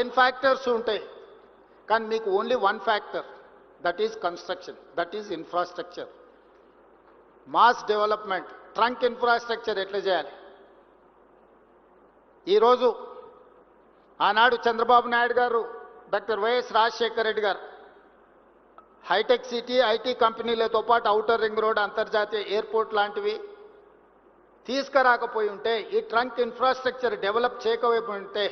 Ten factors ఉంటాయి. కానీ మీకు only one factor that is construction that is infrastructure mass development trunk infrastructure ఎట్లా చేయాలి? ఈరోజు ఆనాడు చంద్రబాబు నాయుడు గారు డాక్టర్ వైఎస్ రాజశేఖర రెడ్డి గారు హైటెక్ సిటీ ఐటీ కంపెనీలతో పాటు అవుటర్ రింగ్ రోడ్ అంతర్జాతీయ ఎయిర్పోర్ట్ లాంటివి తీసుకురాకపోయి ఉంటే ఈ ట్రంక్ ఇన్ఫ్రాస్ట్రక్చర్ డెవలప్ చేయకపోయి ఉంటే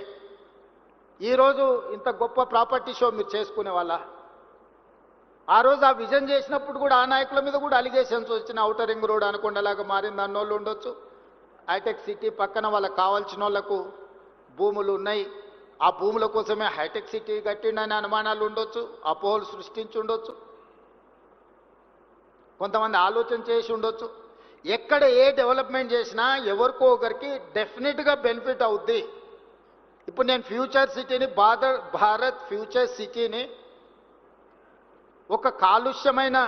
ఈరోజు ఇంత గొప్ప ప్రాపర్టీ షో మీరు చేసుకునే వాళ్ళ? ఆ రోజు ఆ విజన్ చేసినప్పుడు కూడా ఆ నాయకుల మీద కూడా అలిగేషన్స్ వచ్చిన ఔటర్ రింగ్ రోడ్ అనుకుండలాగా మారింది. అన్నోళ్ళు ఉండొచ్చు. హైటెక్ సిటీ పక్కన వాళ్ళకి కావాల్సిన వాళ్ళకు భూములు ఉన్నాయి. ఆ భూముల కోసమే హైటెక్ సిటీ కట్టిండని అనుమానాలు ఉండొచ్చు. అపోహలు సృష్టించి ఉండొచ్చు. కొంతమంది ఆలోచన చేసి ఉండొచ్చు. ఎక్కడ ఏ డెవలప్మెంట్ చేసినా ఎవరికో ఒకరికి డెఫినెట్గా బెనిఫిట్ అవుద్ది. ఇప్పుడు నేను ఫ్యూచర్ సిటీని భారత భారత్ ఫ్యూచర్ సిటీని ఒక కాలుష్యమైన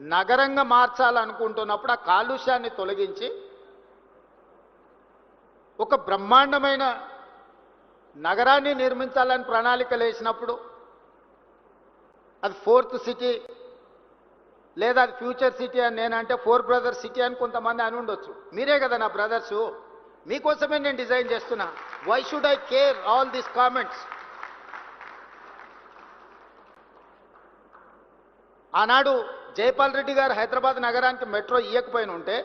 నగరంగా మార్చాలనుకుంటున్నప్పుడు ఆ కాలుష్యాన్ని తొలగించి ఒక బ్రహ్మాండమైన నగరాన్ని నిర్మించాలని ప్రణాళికలు వేసినప్పుడు అది ఫోర్త్ సిటీ లేదా అది ఫ్యూచర్ సిటీ అని నేనంటే ఫోర్ బ్రదర్స్ సిటీ అని కొంతమంది అని ఉండొచ్చు మీరే కదా నా బ్రదర్సు. మీకోసమే నేను డిజైన్ చేస్తున్నా. Why should I care all these comments ఆనాడు జైపాల్ రెడ్డి గారు హైదరాబాద్ నగరానికి మెట్రో ఇయ్యకపోయిన ఉంటే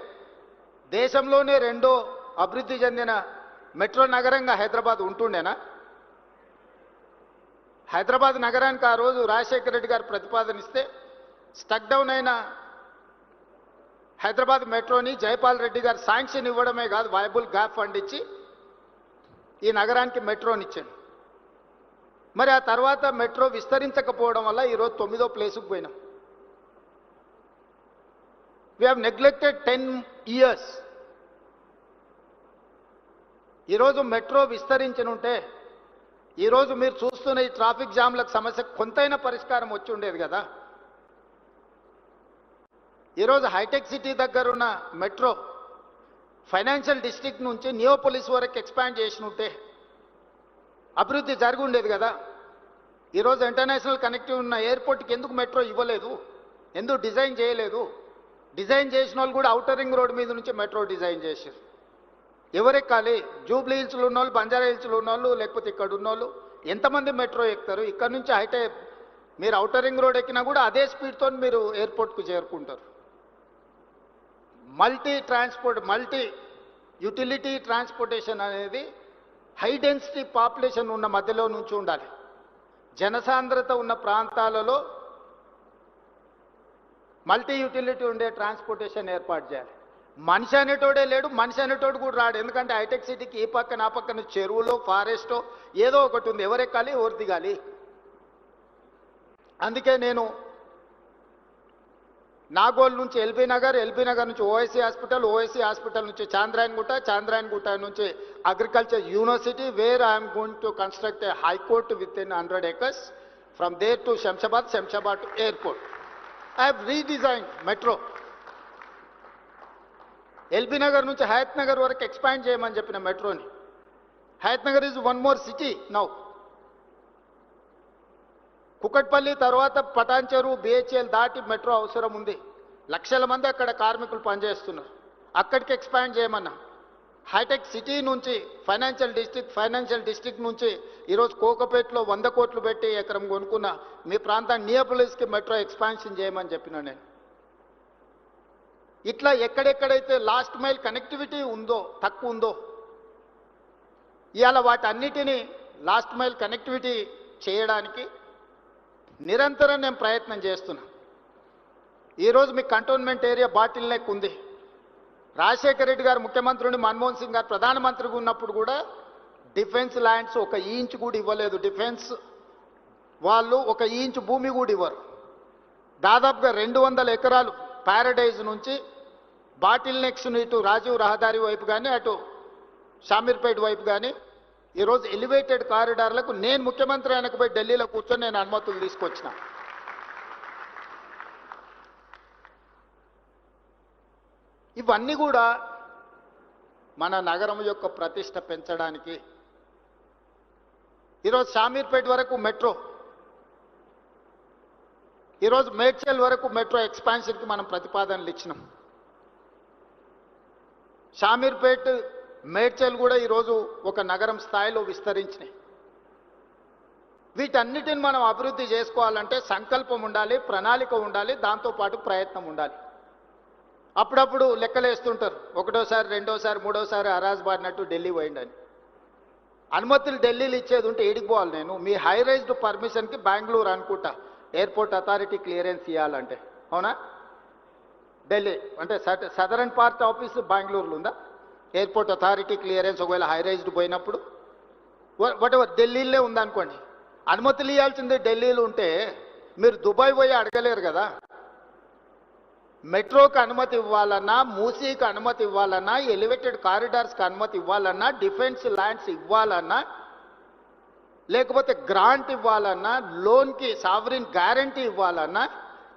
దేశంలోనే రెండో అభివృద్ధి చెందిన మెట్రో నగరంగా హైదరాబాద్ ఉంటుండేనా? హైదరాబాద్ నగరానికి ఆ రోజు రాజశేఖర రెడ్డి గారు ప్రతిపాదనిస్తే స్టక్ డౌన్ అయిన హైదరాబాద్ మెట్రోని జైపాల్ రెడ్డి గారు శాంక్షన్ ఇవ్వడమే కాదు వైబుల్ గ్యాప్ ఫండ్ ఇచ్చి ఈ నగరానికి మెట్రోని ఇచ్చాడు. మరి ఆ తర్వాత మెట్రో విస్తరించకపోవడం వల్ల ఈరోజు తొమ్మిదో ప్లేసుకు పోయినాం. We have neglected ten years ఈరోజు మెట్రో విస్తరించనుంటే ఈరోజు మీరు చూస్తున్న ఈ ట్రాఫిక్ జామ్లకు సమస్య కొంతైనా పరిష్కారం వచ్చి ఉండేది కదా? ఈరోజు హైటెక్ సిటీ దగ్గర ఉన్న మెట్రో ఫైనాన్షియల్ డిస్ట్రిక్ట్ నుంచి నియోపోలిస్ వరకు ఎక్స్పాండ్ చేసి ఉంటే అభివృద్ధి జరిగి ఉండేది కదా. ఈరోజు ఇంటర్నేషనల్ కనెక్టివ్ ఉన్న ఎయిర్పోర్ట్కి ఎందుకు మెట్రో ఇవ్వలేదు? ఎందుకు డిజైన్ చేయలేదు? డిజైన్ చేసిన వాళ్ళు కూడా ఔటర్ రింగ్ రోడ్ మీద నుంచి మెట్రో డిజైన్ చేశారు. ఎవరెక్కాలి జూబ్లీ హిల్స్లో ఉన్న వాళ్ళు బంజారా హిల్స్లో ఉన్న వాళ్ళు లేకపోతే ఇక్కడ ఉన్న వాళ్ళు ఎంతమంది మెట్రో ఎక్కుతారు? ఇక్కడ నుంచి హైటే మీరు ఔటర్ రింగ్ రోడ్ ఎక్కినా కూడా అదే స్పీడ్తో మీరు ఎయిర్పోర్ట్కు చేరుకుంటారు. Multi transport multi utility transportation అనేది హై డెన్సిటీ పాపులేషన్ ఉన్న మధ్యలో నుంచి ఉండాలి. జనసాంద్రత ఉన్న ప్రాంతాలలో మల్టీ యూటిలిటీ ఉండే ట్రాన్స్పోర్టేషన్ ఏర్పాటు చేయాలి. మనిషి అనేటోడే లేడు మనిషి అనేటోడు కూడా రాడు. ఎందుకంటే హైటెక్ సిటీకి ఈ పక్కన ఆ పక్కన చెరువులో ఫారెస్టో ఏదో ఒకటి ఉంది. ఎవరెక్కాలి? ఎవరు దిగాలి అందుకే నేను నాగోల్ నుంచి ఎల్బీ నగర్ ఎల్బీ నగర్ నుంచి ఓఎస్సీ హాస్పిటల్ ఓఎస్సీ హాస్పిటల్ నుంచి చాంద్రాయన్ గుట్ట గుట్ట నుంచి agriculture university where I'm going to construct a high court with in hundred acres from there to Shamshabad Shamshabad to airport I have redesign metro LB Nagar నుంచి హయత్ నగర్ వరకు expand చేయమని చెప్పిన మెట్రోని Hayat Nagar is one more city now Kukatpally తర్వాత Patancheru BHEL దాటి metro అవసరం ఉంది. లక్షల మంది అక్కడ కార్మికులు పనిచేస్తున్నారు. అక్కడికి ఎక్స్పాండ్ చేయమన్నా. హైటెక్ సిటీ నుంచి ఫైనాన్షియల్ డిస్ట్రిక్ట్ ఫైనాన్షియల్ డిస్ట్రిక్ట్ నుంచి ఈరోజు కోకపేటలో వంద కోట్లు పెట్టి ఎకరం కొనుక్కున్న మీ ప్రాంతాన్ని నియోపలిస్కి మెట్రో ఎక్స్పాన్షన్ చేయమని చెప్పిన నేను. ఇట్లా ఎక్కడెక్కడైతే లాస్ట్ మైల్ కనెక్టివిటీ ఉందో తక్కువ ఉందో ఇవాళ వాటన్నిటినీ లాస్ట్ మైల్ కనెక్టివిటీ చేయడానికి నిరంతరం నేను ప్రయత్నం చేస్తున్నా. ఈరోజు మీ కంటోన్మెంట్ ఏరియా బాటిల్ నెక్ ఉంది. రాజశేఖర రెడ్డి గారు ముఖ్యమంత్రి మన్మోహన్ సింగ్ గారు ప్రధానమంత్రిగా ఉన్నప్పుడు కూడా డిఫెన్స్ ల్యాండ్స్ ఒక ఇంచ్ కూడా ఇవ్వలేదు. డిఫెన్స్ వాళ్ళు ఒక ఇంచ్ భూమి కూడా ఇవ్వరు. దాదాపుగా రెండు వందల ఎకరాలు ప్యారడైజ్ నుంచి బాటిల్ నెక్స్ ఇటు రాజీవ్ రహదారి వైపు కానీ అటు షామీర్పేట వైపు కానీ ఈరోజు ఎలివేటెడ్ కారిడార్లకు నేను ముఖ్యమంత్రి వెనకపోయి పోయి ఢిల్లీలో కూర్చొని నేను అనుమతులు తీసుకొచ్చిన. ఇవన్నీ కూడా మన నగరం యొక్క ప్రతిష్ట పెంచడానికి. ఈరోజు షామీర్పేట వరకు మెట్రో. ఈరోజు మేడ్చల్ వరకు మెట్రో ఎక్స్పాన్షన్కి మనం ప్రతిపాదనలు ఇచ్చినాం. షామీర్పేట్ మేడ్చల్ కూడా ఈరోజు ఒక నగరం స్థాయిలో విస్తరించినాయి. వీటన్నిటిని మనం అభివృద్ధి చేసుకోవాలంటే సంకల్పం ఉండాలి ప్రణాళిక ఉండాలి దాంతోపాటు ప్రయత్నం ఉండాలి. అప్పుడప్పుడు లెక్కలేస్తుంటారు. ఒకటోసారి రెండోసారి మూడోసారి అరాజ్ బాడినట్టు ఢిల్లీ పోయిండని. అనుమతులు ఢిల్లీలు ఇచ్చేది ఉంటే ఏడికి పోవాలి నేను. మీ హై రైజ్డ్ పర్మిషన్కి బెంగళూరు అనుకుంటా. ఎయిర్పోర్ట్ అథారిటీ క్లియరెన్స్ ఇవ్వాలంటే అవునా? ఢిల్లీ అంటే సదరన్ పార్ట్ ఆఫీస్ బెంగళూరులో ఉందా? ఎయిర్పోర్ట్ అథారిటీ క్లియరెన్స్ ఒకవేళ హైరైజ్డ్ పోయినప్పుడు వాట్ ఎవర్ ఢిల్లీలో ఉందనుకోండి. అనుమతులు ఇవ్వాల్సింది ఢిల్లీలో ఉంటే మీరు దుబాయ్ పోయి అడగలేరు కదా. మెట్రోకి అనుమతి ఇవ్వాలన్నా మూసీకి అనుమతి ఇవ్వాలన్నా ఎలివేటెడ్ కారిడార్స్కి అనుమతి ఇవ్వాలన్నా డిఫెన్స్ ల్యాండ్స్ ఇవ్వాలన్నా లేకపోతే గ్రాంట్ ఇవ్వాలన్నా లోన్కి సావరిన్ గ్యారంటీ ఇవ్వాలన్నా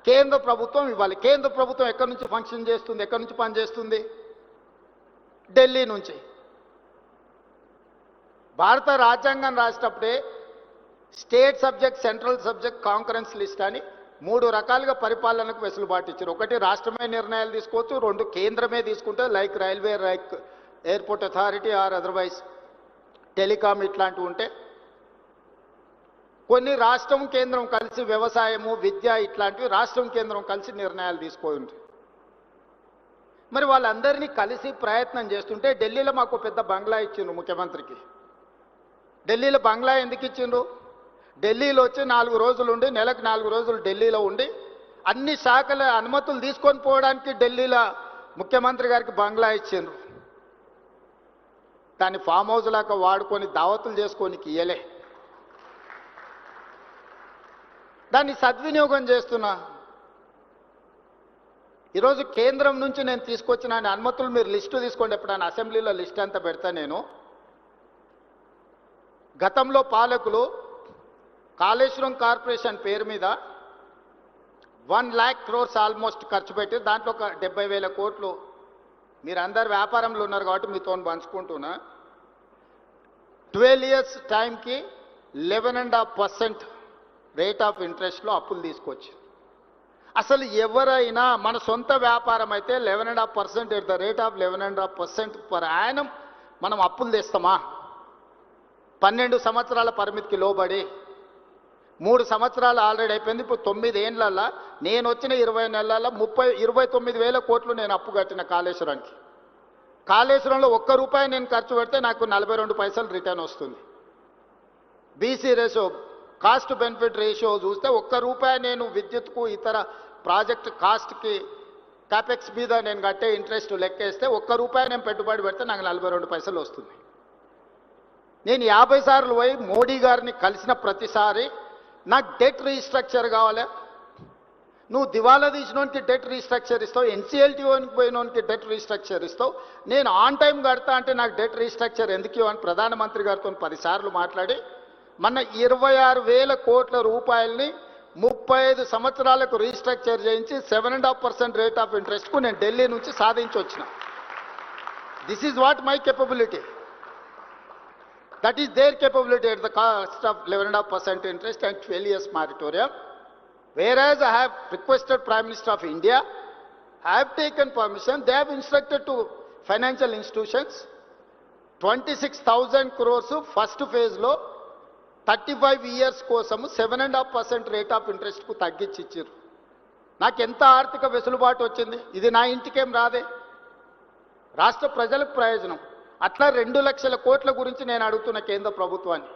కేంద్ర ప్రభుత్వం ఇవ్వాలి. కేంద్ర ప్రభుత్వం ఎక్కడి నుంచి ఫంక్షన్ చేస్తుంది? ఎక్కడి నుంచి పనిచేస్తుంది? ఢిల్లీ నుంచి. భారత రాజ్యాంగం రాసేటప్పుడే state subject central subject concurrence list అని మూడు రకాలుగా పరిపాలనకు వెసులుబాటు ఇచ్చారు. ఒకటి రాష్ట్రమే నిర్ణయాలు తీసుకోవచ్చు రెండు కేంద్రమే తీసుకుంటే like railway like airport authority or otherwise telecom ఇట్లాంటివి ఉంటే. కొన్ని రాష్ట్రం కేంద్రం కలిసి వ్యవసాయము విద్య ఇట్లాంటివి రాష్ట్రం కేంద్రం కలిసి నిర్ణయాలు తీసుకోండి మరి వాళ్ళందరినీ కలిసి ప్రయత్నం చేస్తుంటే ఢిల్లీలో మాకు పెద్ద బంగ్లా ఇచ్చిండ్రు ముఖ్యమంత్రికి. ఢిల్లీలో బంగ్లా ఎందుకు ఇచ్చిండ్రు? ఢిల్లీలో వచ్చి నాలుగు రోజులు ఉండి నెలకు నాలుగు రోజులు ఢిల్లీలో ఉండి అన్ని శాఖల అనుమతులు తీసుకొని పోవడానికి ఢిల్లీలో ముఖ్యమంత్రి గారికి బంగ్లా ఇచ్చిండ్రు. దాన్ని ఫామ్ హౌస్ లాగా వాడుకొని దావతులు చేసుకొని ఇయ్యలే. దాన్ని సద్వినియోగం చేస్తున్నా. ఈరోజు కేంద్రం నుంచి నేను తీసుకొచ్చిన అనుమతులు మీరు లిస్టు తీసుకోండి ఎప్పుడైనా అసెంబ్లీలో లిస్ట్ అంతా పెడతా నేను. గతంలో పాలకులు కాళేశ్వరం కార్పొరేషన్ పేరు మీద వన్ ల్యాక్ క్రోర్స్ ఆల్మోస్ట్ ఖర్చు పెట్టి దాంట్లో ఒక డెబ్బై వేల కోట్లు మీరు అందరు వ్యాపారంలో ఉన్నారు కాబట్టి మీతో పంచుకుంటున్నా. ట్వెల్వ్ ఇయర్స్ టైంకి eleven and half percent rate of ఇంట్రెస్ట్లో అప్పులు తీసుకొచ్చి అసలు ఎవరైనా మన సొంత వ్యాపారం అయితే eleven and half percent at the rate of eleven and half percent per annum మనం అప్పులు తెస్తామా? పన్నెండు సంవత్సరాల పరిమితికి లోబడి మూడు సంవత్సరాలు ఆల్రెడీ అయిపోయింది. ఇప్పుడు తొమ్మిది ఏండ్లల్లో నేను వచ్చిన ఇరవై నెలల్లో ముప్పై ఇరవై తొమ్మిది వేల కోట్లు నేను అప్పు కట్టిన కాళేశ్వరానికి కాళేశ్వరంలో ఒక్క రూపాయి నేను ఖర్చు పెడితే నాకు నలభై రెండు పైసలు రిటర్న్ వస్తుంది. BC ratio cost benefit ratio చూస్తే ఒక్క రూపాయి నేను విద్యుత్కు ఇతర ప్రాజెక్ట్ కాస్ట్కి క్యాపెక్స్ మీద నేను కట్టే ఇంట్రెస్ట్ లెక్కేస్తే ఒక్క రూపాయి నేను పెట్టుబడి పెడితే నాకు నలభై రెండు పైసలు వస్తుంది నేను యాభై సార్లు పోయి మోడీ గారిని కలిసిన ప్రతిసారి నాకు డెట్ రీస్ట్రక్చర్ కావాలి. నువ్వు దివాలా తీసినోనికి డెట్ రీస్ట్రక్చర్ ఇస్తావు ఎన్సీఎల్టీఓనికి పోయినోనికి డెట్ రీస్ట్రక్చర్ ఇస్తావు. నేను ఆన్ టైం కడతా అంటే నాకు డెట్ రీస్ట్రక్చర్ ఎందుకు ఇవ్వని? ప్రధానమంత్రి గారితో పదిసార్లు మాట్లాడి మన ఇరవై ఆరు వేల కోట్ల రూపాయలని ముప్పై ఐదు సంవత్సరాలకు రీస్ట్రక్చర్ చేయించి seven and half percent rate of ఇంట్రెస్ట్కు నేను ఢిల్లీ నుంచి సాధించి వచ్చిన this is what my capability that is there capability at the cost of eleven and half percent interest and twelve years moratorium where as I have requested prime minister of India have taken permission they have instructed to financial institutions twenty six thousand crores first ఫేజ్లో thirty five years కోసము seven and half percent rate of ఇంట్రెస్ట్కు తగ్గించి ఇచ్చారు నాకు ఎంత ఆర్థిక వెసులుబాటు వచ్చింది? ఇది నా ఇంటికేం రాదే. రాష్ట్ర ప్రజలకు ప్రయోజనం. అట్లా రెండు లక్షల కోట్ల గురించి నేను అడుగుతున్న కేంద్ర ప్రభుత్వాన్ని.